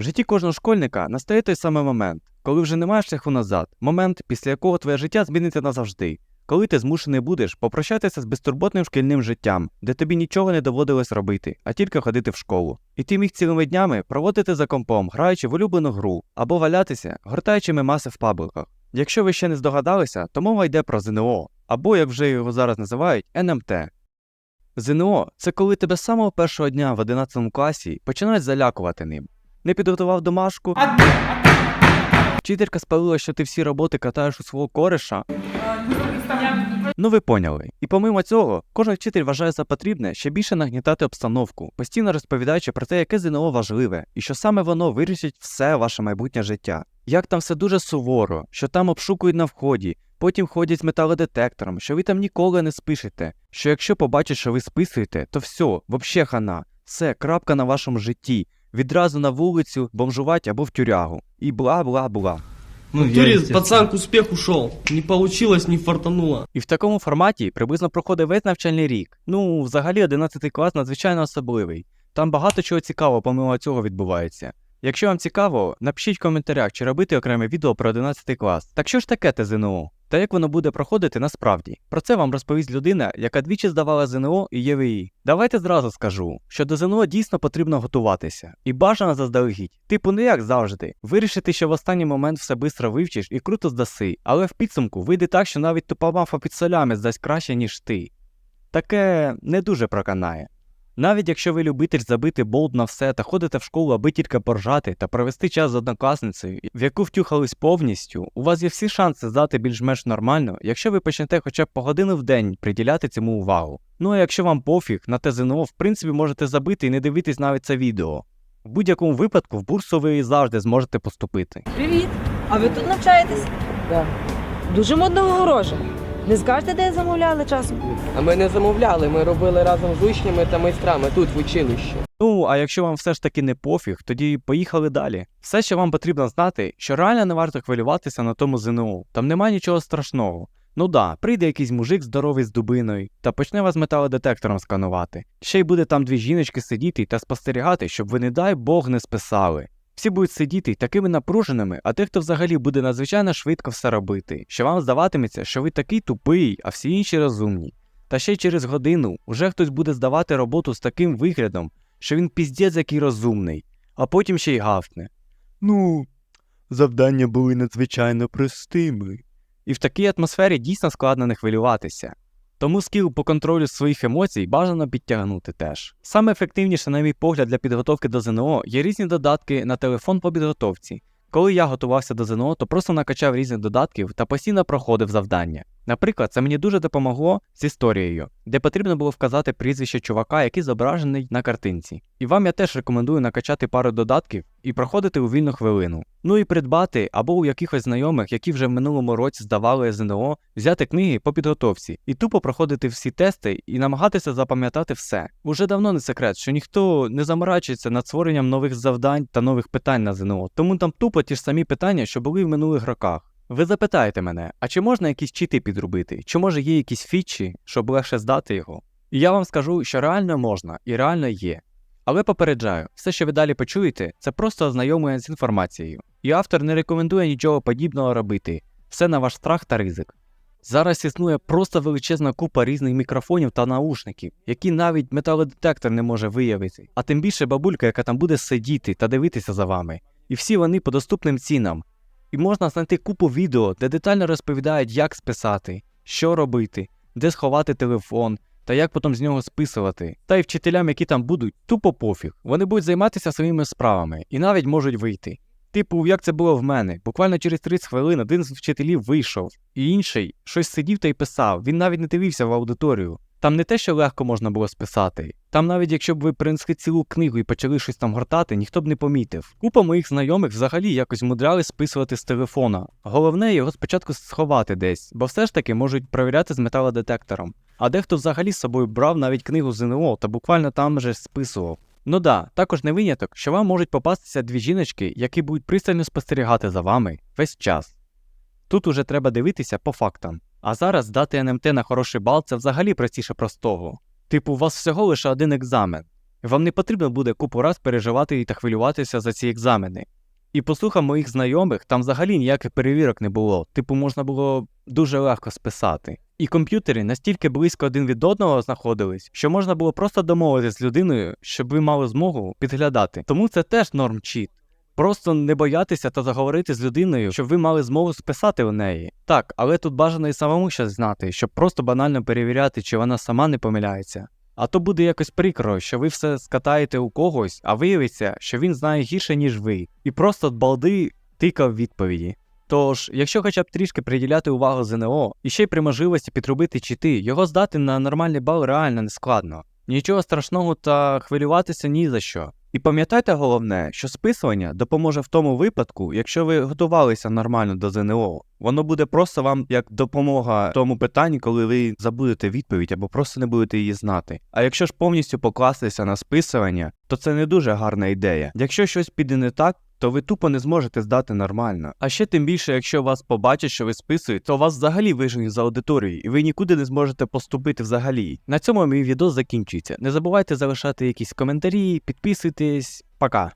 В житті кожного школьника настає той самий момент, коли вже немає шляху назад, момент, після якого твоє життя зміниться назавжди. Коли ти змушений будеш попрощатися з безтурботним шкільним життям, де тобі нічого не доводилось робити, а тільки ходити в школу. І ти міг цілими днями проводити за компом, граючи в улюблену гру, або валятися, гортаючи мемаси в пабликах. Якщо ви ще не здогадалися, то мова йде про ЗНО, або як вже його зараз називають, НМТ. ЗНО це коли тебе з самого першого дня в 11 класі починають залякувати ним. Не підготував домашку. Вчителька спалила, що ти всі роботи катаєш у свого кореша. Ну ви поняли. І помимо цього, кожен вчитель вважає за потрібне ще більше нагнітати обстановку, постійно розповідаючи про те, яке ЗНО важливе, і що саме воно вирішить все ваше майбутнє життя. Як там все дуже суворо, що там обшукують на вході, потім ходять з металодетектором, що ви там ніколи не спишете, що якщо побачать, що ви списуєте, то все, вообще хана, все, крапка на вашому житті, відразу на вулицю, бомжувати або в тюрягу. І бла-бла-бла. Ну, в туре пацан к успеху шел. Не получилось, не фартануло. І в такому форматі приблизно проходить весь навчальний рік. Ну, взагалі, 11 клас надзвичайно особливий. Там багато чого цікавого помимо цього відбувається. Якщо вам цікаво, напишіть в коментарях, чи робити окреме відео про 11 клас. Так що ж таке те ЗНО? Та як воно буде проходити насправді? Про це вам розповість людина, яка двічі здавала ЗНО і ЄВІ. Давайте зразу скажу, що до ЗНО дійсно потрібно готуватися. І бажано заздалегідь. Типу, не як завжди. Вирішити, що в останній момент все бистро вивчиш і круто здаси, але в підсумку вийде так, що навіть тупа мафа під солями здасть краще, ніж ти. Таке не дуже проканає. Навіть якщо ви любитель забити болт на все та ходите в школу, аби тільки поржати та провести час з однокласницею, в яку втюхались повністю, у вас є всі шанси здати більш-менш нормально, якщо ви почнете хоча б по годину в день приділяти цьому увагу. Ну а якщо вам пофіг, на те ЗНО, в принципі, можете забити і не дивитись навіть це відео. В будь-якому випадку в бурсу ви завжди зможете поступити. Привіт! А ви тут навчаєтесь? Так. Дуже модного вороже. Не скажете, де замовляли часом? А ми не замовляли, ми робили разом з учнями та майстрами тут в училищі. Ну, а якщо вам все ж таки не пофіг, тоді поїхали далі. Все, що вам потрібно знати, що реально не варто хвилюватися на тому ЗНО. Там немає нічого страшного. Ну да, прийде якийсь мужик здоровий з дубиною та почне вас металодетектором сканувати. Ще й буде там дві жіночки сидіти та спостерігати, щоб ви, не дай Бог, не списали. Всі будуть сидіти такими напруженими, а дехто взагалі буде надзвичайно швидко все робити, що вам здаватиметься, що ви такий тупий, а всі інші розумні. Та ще через годину уже хтось буде здавати роботу з таким виглядом, що він піздець який розумний, а потім ще й гавкне. Ну, завдання були надзвичайно простими. І в такій атмосфері дійсно складно не хвилюватися. Тому скіл по контролю своїх емоцій бажано підтягнути теж. Саме ефективніше, на мій погляд, для підготовки до ЗНО є різні додатки на телефон по підготовці. Коли я готувався до ЗНО, то просто накачав різних додатків та постійно проходив завдання. Наприклад, це мені дуже допомогло з історією, де потрібно було вказати прізвище чувака, який зображений на картинці. І вам я теж рекомендую накачати пару додатків і проходити у вільну хвилину. Ну і придбати або у якихось знайомих, які вже в минулому році здавали ЗНО, взяти книги по підготовці і тупо проходити всі тести і намагатися запам'ятати все. Уже давно не секрет, що ніхто не заморачується над створенням нових завдань та нових питань на ЗНО, тому там тупо ті ж самі питання, що були в минулих роках. Ви запитаєте мене, а чи можна якісь чити підробити? Чи може є якісь фічі, щоб легше здати його? І я вам скажу, що реально можна і реально є. Але попереджаю, все, що ви далі почуєте, це просто ознайомлення з інформацією. І автор не рекомендує нічого подібного робити. Все на ваш страх та ризик. Зараз існує просто величезна купа різних мікрофонів та наушників, які навіть металодетектор не може виявити, а тим більше бабулька, яка там буде сидіти та дивитися за вами. І всі вони по доступним цінам. І можна знайти купу відео, де детально розповідають, як списати, що робити, де сховати телефон та як потім з нього списувати. Та й вчителям, які там будуть, тупо пофіг. Вони будуть займатися своїми справами і навіть можуть вийти. Типу, як це було в мене. Буквально через 30 хвилин один з вчителів вийшов, і інший щось сидів та й писав. Він навіть не дивився в аудиторію. Там не те, що легко можна було списати. Там навіть якщо б ви принесли цілу книгу і почали щось там гортати, ніхто б не помітив. Купа моїх знайомих взагалі якось мудряли списувати з телефона. Головне його спочатку сховати десь, бо все ж таки можуть перевіряти з металодетектором. А дехто взагалі з собою брав навіть книгу ЗНО та буквально там же списував. Ну да, також не виняток, що вам можуть попастися дві жіночки, які будуть пристально спостерігати за вами весь час. Тут уже треба дивитися по фактам. А зараз здати НМТ на хороший бал це взагалі простіше простого. Типу, у вас всього лише один екзамен. Вам не потрібно буде купу раз переживати та хвилюватися за ці екзамени. І по слухам моїх знайомих, там взагалі ніяких перевірок не було, типу можна було дуже легко списати. І комп'ютери настільки близько один від одного знаходились, що можна було просто домовитися з людиною, щоб ви мали змогу підглядати. Тому це теж норм чіт. Просто не боятися та заговорити з людиною, щоб ви мали змогу списати у неї. Так, але тут бажано і самому щось знати, щоб просто банально перевіряти, чи вона сама не помиляється. А то буде якось прикро, що ви все скатаєте у когось, а виявиться, що він знає гірше, ніж ви, і просто балди тикав відповіді. Тож, якщо хоча б трішки приділяти увагу ЗНО, і ще й при можливості підробити чити, його здати на нормальний бал реально не складно. Нічого страшного та хвилюватися ні за що. І пам'ятайте головне, що списування допоможе в тому випадку, якщо ви готувалися нормально до ЗНО. Воно буде просто вам як допомога в тому питанні, коли ви забудете відповідь або просто не будете її знати. А якщо ж повністю покластися на списування, то це не дуже гарна ідея. Якщо щось піде не так, то ви тупо не зможете здати нормально. А ще тим більше, якщо вас побачать, що ви списуєте, то вас взагалі виженуть з аудиторії, і ви нікуди не зможете поступити взагалі. На цьому мій відео закінчується. Не забувайте залишати якісь коментарі, підписуйтесь. Пока.